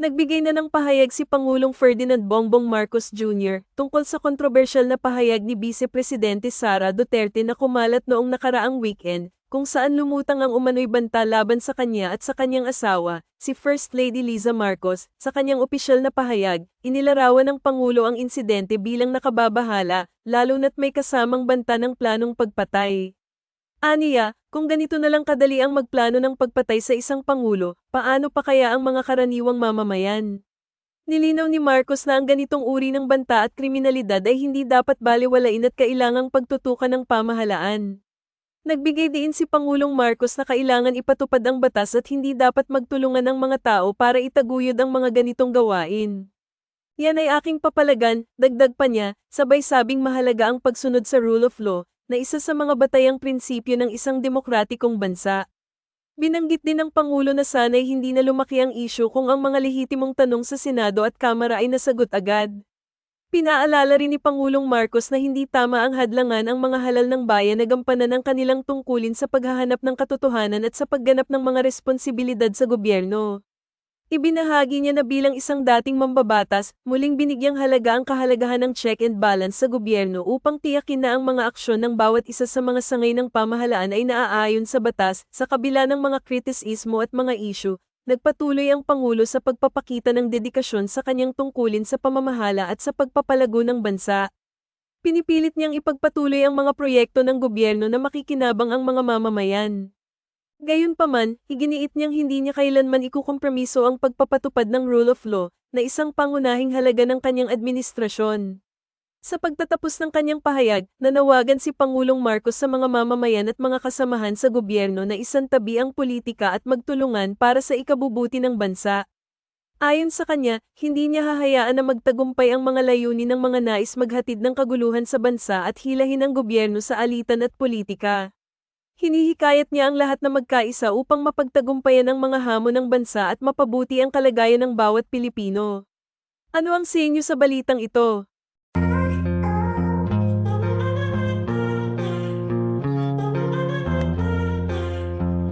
Nagbigay na ng pahayag si Pangulong Ferdinand Bongbong Marcos Jr. tungkol sa kontrobersyal na pahayag ni Vice Presidente Sara Duterte na kumalat noong nakaraang weekend, kung saan lumutang ang umano'y banta laban sa kanya at sa kanyang asawa, si First Lady Liza Marcos, sa kanyang opisyal na pahayag, inilarawan ng Pangulo ang insidente bilang nakababahala, lalo na't may kasamang banta ng planong pagpatay. Aniya, kung ganito na lang kadali ang magplano ng pagpatay sa isang pangulo, paano pa kaya ang mga karaniwang mamamayan? Nilinaw ni Marcos na ang ganitong uri ng banta at kriminalidad ay hindi dapat baliwalain at kailangang pagtutukan ng pamahalaan. Nagbigay din si Pangulong Marcos na kailangan ipatupad ang batas at hindi dapat magtulungan ng mga tao para itaguyod ang mga ganitong gawain. Yan ay aking papalagan, dagdag pa niya, sabay sabing mahalaga ang pagsunod sa rule of law, na isa sa mga batayang prinsipyo ng isang demokratikong bansa. Binanggit din ng Pangulo na sana'y hindi na lumaki ang isyu kung ang mga lehitimong tanong sa Senado at Kamara ay nasagot agad. Pinaalala rin ni Pangulong Marcos na hindi tama ang hadlangan ang mga halal ng bayan na gampanan ang kanilang tungkulin sa paghahanap ng katotohanan at sa pagganap ng mga responsibilidad sa gobyerno. Ibinahagi niya na bilang isang dating mambabatas, muling binigyang halaga ang kahalagahan ng check and balance sa gobyerno upang tiyakin na ang mga aksyon ng bawat isa sa mga sangay ng pamahalaan ay naaayon sa batas, sa kabila ng mga kritisismo at mga isyu, nagpatuloy ang Pangulo sa pagpapakita ng dedikasyon sa kanyang tungkulin sa pamamahala at sa pagpapalago ng bansa. Pinipilit niyang ipagpatuloy ang mga proyekto ng gobyerno na makikinabang ang mga mamamayan. Gayunpaman, iginiit niyang hindi niya kailanman ikukompromiso ang pagpapatupad ng rule of law, na isang pangunahing halaga ng kanyang administrasyon. Sa pagtatapos ng kanyang pahayag, nanawagan si Pangulong Marcos sa mga mamamayan at mga kasamahan sa gobyerno na isantabi ang politika at magtulungan para sa ikabubuti ng bansa. Ayon sa kanya, hindi niya hahayaan na magtagumpay ang mga layunin ng mga nais maghatid ng kaguluhan sa bansa at hilahin ang gobyerno sa alitan at politika. Hinihikayat niya ang lahat na magkaisa upang mapagtagumpayan ang mga hamon ng bansa at mapabuti ang kalagayan ng bawat Pilipino. Ano ang sinyo sa balitang ito?